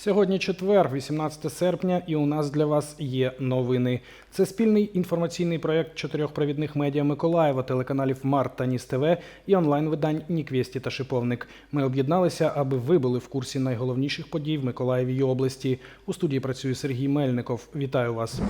Сьогодні четвер, 18 серпня, і у нас для вас є новини. Це спільний інформаційний проєкт чотирьох провідних медіа Миколаєва, телеканалів Март та Ніс ТВ і онлайн-видань Ніквєсті та Шиповник. Ми об'єдналися, аби ви були в курсі найголовніших подій в Миколаєві й області. У студії працює Сергій Мельников. Вітаю вас.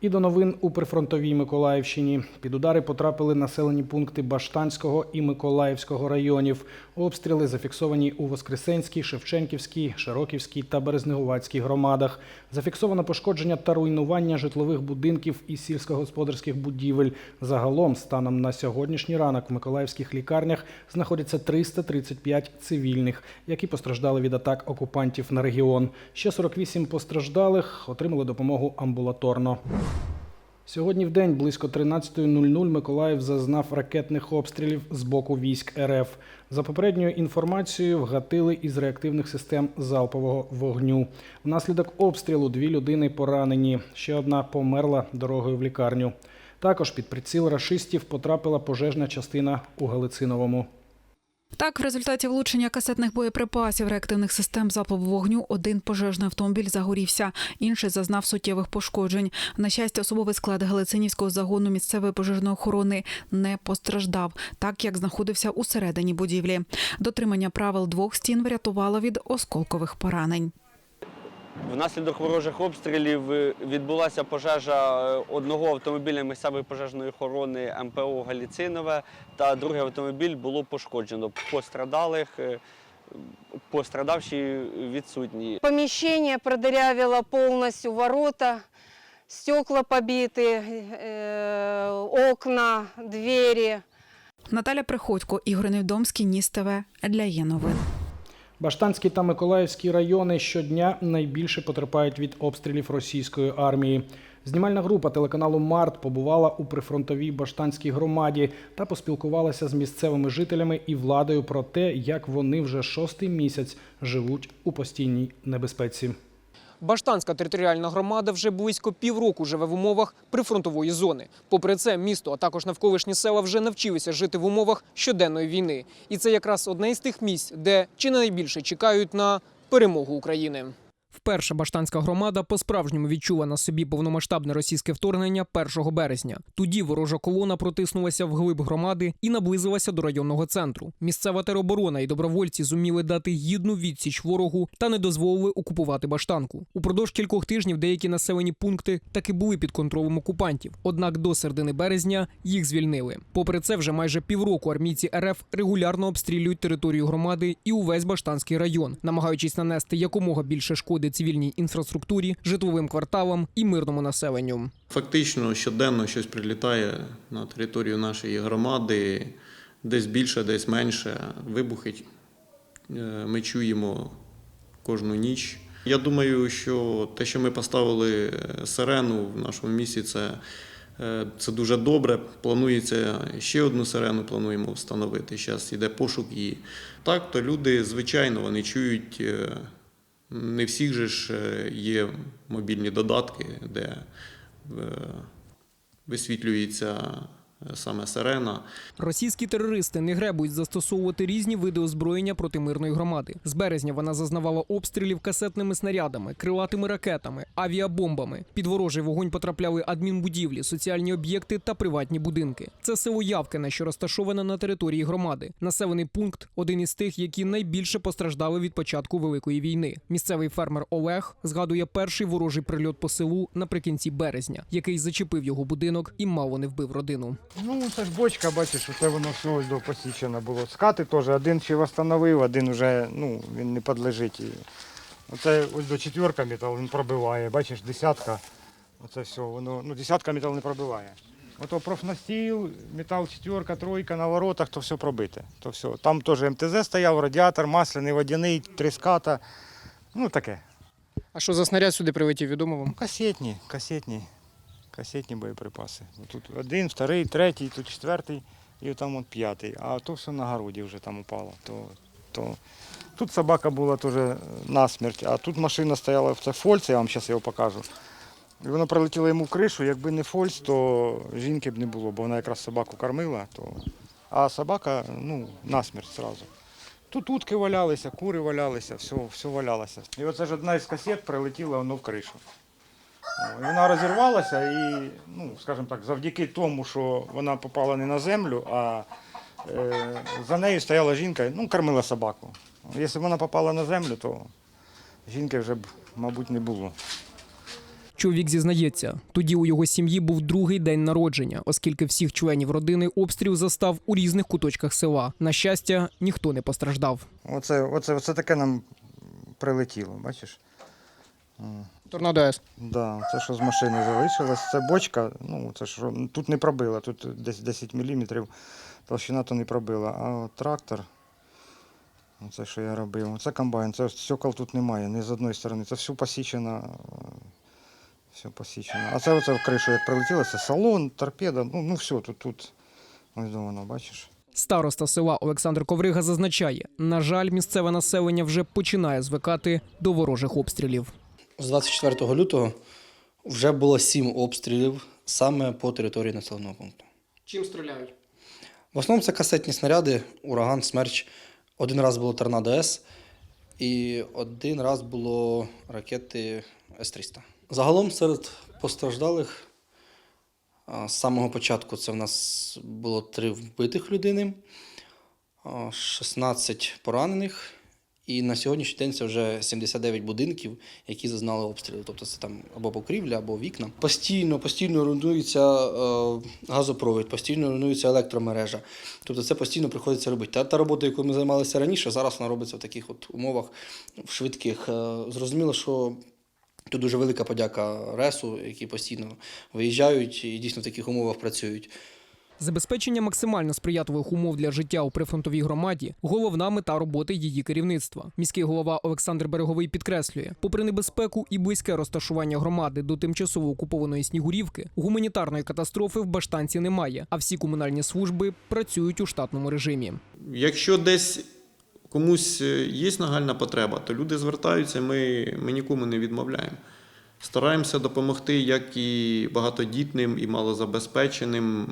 І до новин у прифронтовій Миколаївщині. Під удари потрапили населені пункти Баштанського і Миколаївського районів. Обстріли зафіксовані у Воскресенській, Шевченківській, Широківській та Березнегувацькій громадах. Зафіксовано пошкодження та руйнування житлових будинків і сільськогосподарських будівель. Загалом, станом на сьогоднішній ранок, в миколаївських лікарнях знаходяться 335 цивільних, які постраждали від атак окупантів на регіон. Ще 48 постраждалих отримали допомогу амбулаторно. Сьогодні в день близько 13.00 Миколаїв зазнав ракетних обстрілів з боку військ РФ. За попередньою інформацією, вгатили із реактивних систем залпового вогню. Внаслідок обстрілу дві людини поранені. Ще одна померла дорогою в лікарню. Також під приціл рашистів потрапила пожежна частина у Галициновому. Так, в результаті влучення касетних боєприпасів реактивних систем запливу вогню один пожежний автомобіль загорівся, інший зазнав суттєвих пошкоджень. На щастя, особовий склад Галицинівського загону місцевої пожежної охорони не постраждав, так як знаходився у середині будівлі. Дотримання правил двох стін врятувало від осколкових поранень. Внаслідок ворожих обстрілів е, відбулася пожежа е, одного автомобіля місцевої пожежної охорони МПО Галіцинове та другий автомобіль було пошкоджено. Пострадалих е, пострадавші відсутні. Помещение продырявило полностью ворота, стекла побиты, э, окна, двери. Наталя Приходько, Ігор Невдомський, Ніс ТВ для є новин. Баштанський та Миколаївський райони щодня найбільше потерпають від обстрілів російської армії. Знімальна група телеканалу Март побувала у прифронтовій баштанській громаді та поспілкувалася з місцевими жителями і владою про те, як вони вже шостий місяць живуть у постійній небезпеці. Баштанська територіальна громада вже близько півроку живе в умовах прифронтової зони. Попри це, місто, а також навколишні села вже навчилися жити в умовах щоденної війни. І це якраз одне із тих місць, де чи не найбільше чекають на перемогу України. Вперше баштанська громада по-справжньому відчула на собі повномасштабне російське вторгнення 1 березня. Тоді ворожа колона протиснулася в глиб громади і наблизилася до районного центру. Місцева тероборона і добровольці зуміли дати гідну відсіч ворогу та не дозволили окупувати баштанку. Упродовж кількох тижнів деякі населені пункти таки були під контролем окупантів. Однак до середини березня їх звільнили. Попри це, вже майже півроку армійці РФ регулярно обстрілюють територію громади і увесь баштанський район, намагаючись нанести якомога більше шкоди цивільній інфраструктурі, житловим кварталам і мирному населенню. Фактично щоденно щось прилітає на територію нашої громади, десь більше, десь менше. Вибухи е, ми чуємо кожну ніч. Я думаю, що те, що ми поставили е, сирену в нашому місті, це, е, це дуже добре. Планується ще одну сирену, плануємо встановити. Зараз йде пошук її. Так, то люди, звичайно, вони чують. Не всіх же ж е, є мобільні додатки, де е, висвітлюється саме сирена. Російські терористи не гребують застосовувати різні види озброєння проти мирної громади. З березня вона зазнавала обстрілів касетними снарядами, крилатими ракетами, авіабомбами. Під ворожий вогонь потрапляли адмінбудівлі, соціальні об'єкти та приватні будинки. Це село Явкине, що розташоване на території громади. Населений пункт один із тих, які найбільше постраждали від початку великої війни. Місцевий фермер Олег згадує перший ворожий прильот по селу наприкінці березня, який зачепив його будинок і мало не вбив родину. Ну, це ж бочка, бачиш, оце воно все ось до посічено було. Скати теж один ще встановив, один вже ну, він не підлежить. І Оце ось до четверка метал він пробиває. Бачиш, десятка. Оце все, воно, ну, десятка метал не пробиває. Ото профнастіл, метал четверка, тройка на воротах, то все пробите. То все. Там теж МТЗ стояв, радіатор, масляний, водяний, тріската. Ну таке. А що за снаряд сюди прилетів, відомо вам? Касетні, касетні, касетні боєприпаси. Тут один, вторий, третій, тут четвертий і там от п'ятий. А то все на городі вже там упало. То, то... Тут собака була теж насмерть, а тут машина стояла, це фольц, я вам зараз його покажу. І воно прилетіло йому в кришу, якби не фольц, то жінки б не було, бо вона якраз собаку кормила, то... а собака ну, насмерть одразу. Тут утки валялися, кури валялися, все, все валялося. І оце ж одна із касет прилетіла воно в кришу. І Вона розірвалася і, ну, скажімо так, завдяки тому, що вона попала не на землю, а е, за нею стояла жінка, ну, кормила собаку. Якщо б вона попала на землю, то жінки вже б, мабуть, не було. Чоловік зізнається, тоді у його сім'ї був другий день народження, оскільки всіх членів родини обстріл застав у різних куточках села. На щастя, ніхто не постраждав. Оце, оце, оце таке нам прилетіло, бачиш? Торнадо С. Да, це що з машини залишилось. Це бочка, ну це що тут не пробила, тут десь 10 мм толщина то не пробила. А от трактор, це що я робив, це комбайн, це стекол тут немає, ні з одної сторони. Це все посічено. Все посічено. А це оце в кришу як прилетіло, це салон, торпеда, ну, ну все, тут, тут. Ось воно, бачиш. Староста села Олександр Коврига зазначає, на жаль, місцеве населення вже починає звикати до ворожих обстрілів. З 24 лютого вже було сім обстрілів саме по території населеного пункту. Чим стріляють? В основному це касетні снаряди, ураган, смерч. Один раз було торнадо С і один раз було ракети С-300. Загалом серед постраждалих з самого початку це в нас було три вбитих людини, 16 поранених. І на сьогоднішній день це вже 79 будинків, які зазнали обстрілів. Тобто це там або покрівля, або вікна. Постійно, постійно руйнується е, газопровід, постійно руйнується електромережа. Тобто це постійно приходиться робити. Та, та робота, якою ми займалися раніше, зараз вона робиться в таких от умовах в швидких. Е, зрозуміло, що тут дуже велика подяка РЕСу, які постійно виїжджають і дійсно в таких умовах працюють. Забезпечення максимально сприятливих умов для життя у прифронтовій громаді головна мета роботи її керівництва. Міський голова Олександр Береговий підкреслює, попри небезпеку і близьке розташування громади до тимчасово окупованої Снігурівки, гуманітарної катастрофи в Баштанці немає, а всі комунальні служби працюють у штатному режимі. Якщо десь комусь е, є нагальна потреба, то люди звертаються, ми, ми нікому не відмовляємо. Стараємося допомогти як і багатодітним, і малозабезпеченим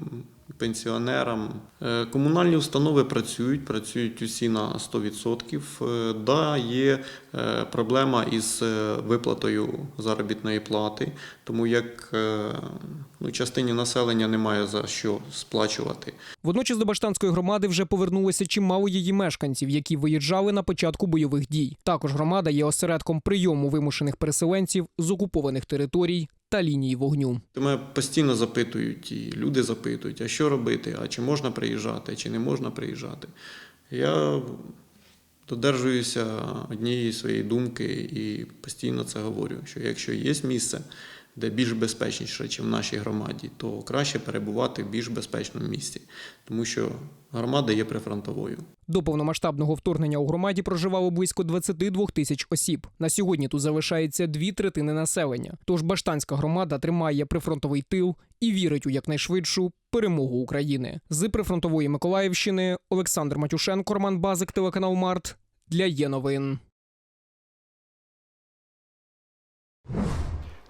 пенсіонерам. Е, Комунальні установи працюють, працюють усі на 100%. Е, Да, є е, проблема із виплатою заробітної плати, тому як ну, частині населення немає за що сплачувати. Водночас до Баштанської громади вже повернулося чимало її мешканців, які виїжджали на початку бойових дій. Також громада є осередком прийому вимушених переселенців з окупованих територій та лінії вогню. Мене постійно запитують, і люди запитують, а що робити, а чи можна приїжджати, чи не можна приїжджати. Я додержуюся однієї своєї думки і постійно це говорю, що якщо є місце, де більш безпечніше, ніж в нашій громаді, то краще перебувати в більш безпечному місці, тому що громада є прифронтовою. До повномасштабного вторгнення у громаді проживало близько 22 тисяч осіб. На сьогодні тут залишається дві третини населення. Тож Баштанська громада тримає прифронтовий тил і вірить у якнайшвидшу перемогу України. З прифронтової Миколаївщини Олександр Матюшенко, Роман Базик, телеканал Март для є новин.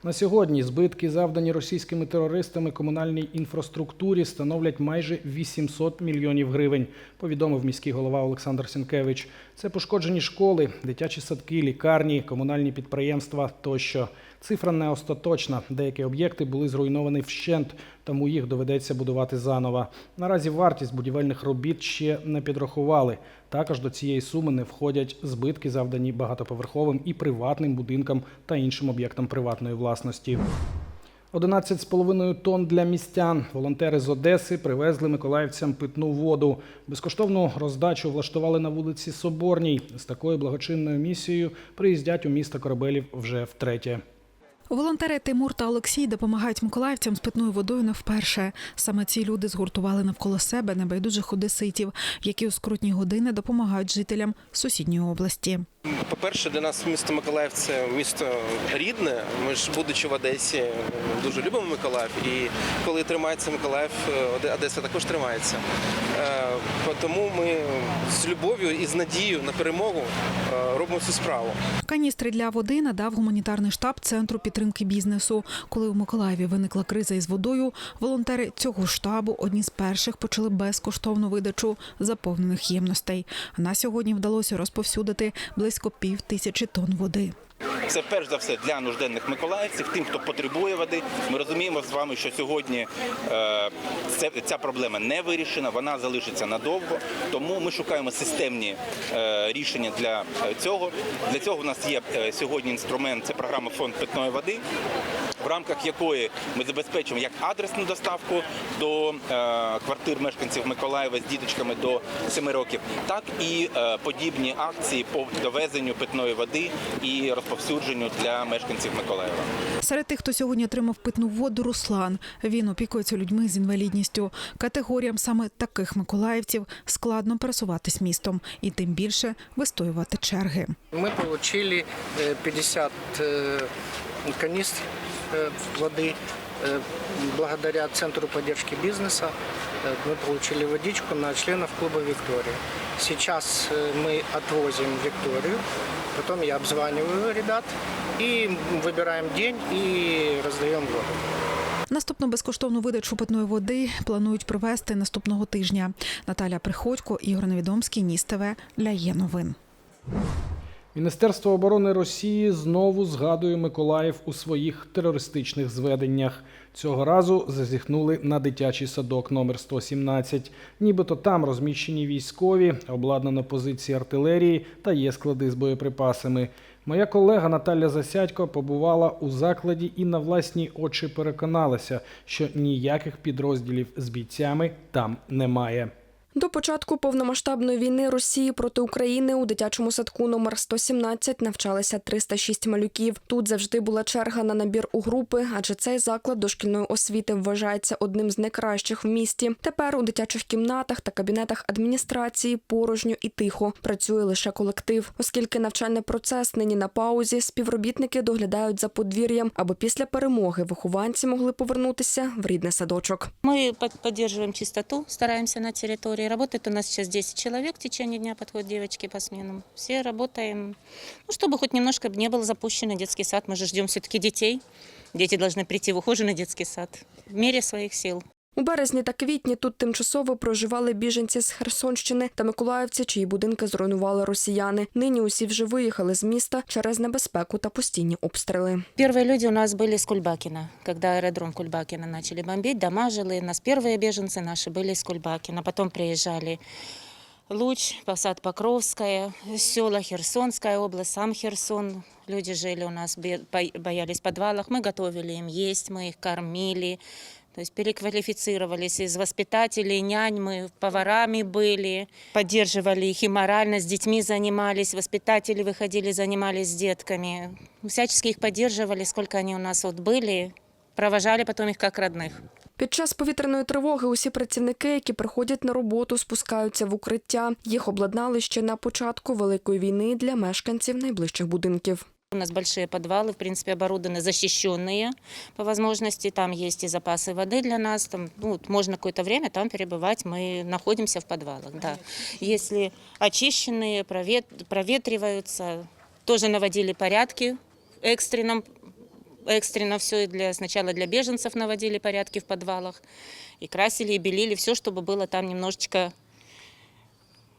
На сьогодні збитки, завдані російськими терористами комунальній інфраструктурі, становлять майже 800 мільйонів гривень, повідомив міський голова Олександр Сінкевич. Це пошкоджені школи, дитячі садки, лікарні, комунальні підприємства тощо. Цифра не остаточна. Деякі об'єкти були зруйновані вщент, тому їх доведеться будувати заново. Наразі вартість будівельних робіт ще не підрахували. Також до цієї суми не входять збитки, завдані багатоповерховим і приватним будинкам та іншим об'єктам приватної власності. 11,5 тонн для містян. Волонтери з Одеси привезли миколаївцям питну воду. Безкоштовну роздачу влаштували на вулиці Соборній. З такою благочинною місією приїздять у місто Корабелів вже втретє. Волонтери Тимур та Олексій допомагають миколаївцям з питною водою не вперше. Саме ці люди згуртували навколо себе небайдужих одеситів, які у скрутні години допомагають жителям сусідньої області. По-перше, для нас місто Миколаїв це місто рідне. Ми ж, будучи в Одесі, дуже любимо Миколаїв. І коли тримається Миколаїв, Одеса також тримається. Е, Тому ми з любов'ю і з надією на перемогу е, робимо цю справу. Каністри для води надав гуманітарний штаб центру підтримки бізнесу. Коли у Миколаєві виникла криза із водою, волонтери цього штабу одні з перших почали безкоштовну видачу заповнених ємностей. На сьогодні вдалося розповсюдити близько пів тисячі тонн води. Це перш за все для нужденних миколаївців, тим, хто потребує води. Ми розуміємо з вами, що сьогодні е, ця проблема не вирішена, вона залишиться надовго. Тому ми шукаємо системні е, рішення для е, цього. Для цього у нас є сьогодні інструмент, це програма фонд питної води В рамках якої ми забезпечуємо як адресну доставку до е, квартир мешканців Миколаєва з діточками до 7 років, так і е, подібні акції по довезенню питної води і розповсюдженню для мешканців Миколаєва. Серед тих, хто сьогодні отримав питну воду, Руслан. Він опікується людьми з інвалідністю. Категоріям саме таких миколаївців складно пересуватись містом і тим більше вистоювати черги. Мы получили э, 50 э, канистр э, воды. Э, Благодаря Центру поддержки бизнеса э, мы получили водичку на членов клуба «Виктория». Сейчас э, мы отвозим Викторию, потом я обзваниваю ребят и выбираем день и раздаем воду. Наступну безкоштовну видачу питної води планують провести наступного тижня. Наталя Приходько, Ігор Невідомський, Ніс ТВ для є новин. Міністерство оборони Росії знову згадує Миколаїв у своїх терористичних зведеннях. Цього разу зазіхнули на дитячий садок номер 117. Нібито там розміщені військові, обладнано позиції артилерії та є склади з боєприпасами. Моя колега Наталя Засядько побувала у закладі і на власні очі переконалася, що ніяких підрозділів з бійцями там немає. До початку повномасштабної війни Росії проти України у дитячому садку номер 117 навчалися 306 малюків. Тут завжди була черга на набір у групи, адже цей заклад дошкільної освіти вважається одним з найкращих в місті. Тепер у дитячих кімнатах та кабінетах адміністрації порожньо і тихо працює лише колектив, оскільки навчальний процес нині на паузі. Співробітники доглядають за подвір'ям, аби після перемоги вихованці могли повернутися в рідний садочок. Под- поддерживаем чистоту, стараемся на территории. Работает у нас сейчас 10 человек в течение дня, подходят девочки по сменам. Все работаем, ну, чтобы хоть немножко не был запущен детский сад. Мы же ждем все-таки детей. Дети должны прийти в ухоженный детский сад в мере своих сил. У березні та квітні тут тимчасово проживали біженці з Херсонщини та миколаївці, чиї будинки зруйнували росіяни. Нині усі вже виїхали з міста через небезпеку та постійні обстріли. Первые люди у нас были с Кульбакина. Когда аэродром Кульбакина начали бомбить, дома жилые. У нас первые беженцы наши были из Кульбакина. Потом приезжали Луч, Посад Покровская, села Херсонская область, сам Херсон. Люди жили у нас, боялись в подвалах. Мы готовили им есть, мы их кормили. То есть переквалифицировались из воспитателей, нянь, мы поварами были, поддерживали их и морально, с детьми занимались, воспитатели выходили, занимались с детками. Всячески их поддерживали, сколько они у нас вот были, провожали потом их как родных. Під час повітряної тривоги усі працівники, які приходять на роботу, спускаються в укриття. Їх обладнали ще на початку великої війни для мешканців найближчих будинків. У нас большие подвалы, в принципе, оборудованы защищенные по возможности. Там есть и запасы воды для нас. Там, ну, вот можно какое-то время там перебывать. Мы находимся в подвалах. Да. Если очищенные, провет, проветриваются, тоже наводили порядки экстренно, экстренно все для, сначала для беженцев наводили порядки в подвалах. И красили, и белили все, чтобы было там немножечко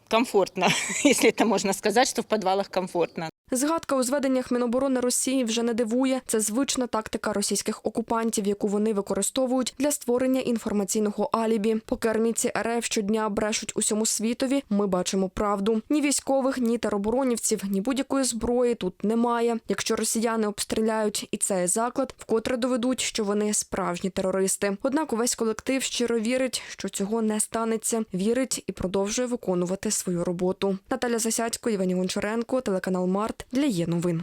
комфортно, если это можно сказать, что в подвалах комфортно. Згадка у зведеннях Міноборони Росії вже не дивує. Це звична тактика російських окупантів, яку вони використовують для створення інформаційного алібі. Поки армійці РФ щодня брешуть усьому світові, ми бачимо правду. Ні військових, ні тероборонівців, ні будь-якої зброї тут немає. Якщо росіяни обстріляють і цей заклад, вкотре доведуть, що вони справжні терористи. Однак увесь колектив щиро вірить, що цього не станеться. Вірить і продовжує виконувати свою роботу. Наталя Засядько, Євгеній Гончаренко, телеканал Март для є новин.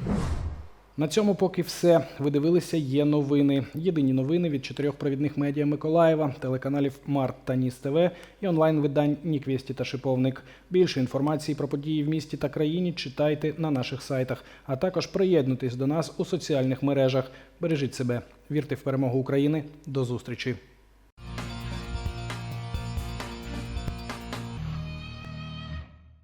На цьому поки все. Ви дивилися є новини. Єдині новини від чотирьох провідних медіа Миколаєва, телеканалів Март та Ніс ТВ і онлайн-видань Ніквєсті та Шиповник. Більше інформації про події в місті та країні читайте на наших сайтах, а також приєднуйтесь до нас у соціальних мережах. Бережіть себе, вірте в перемогу України. До зустрічі.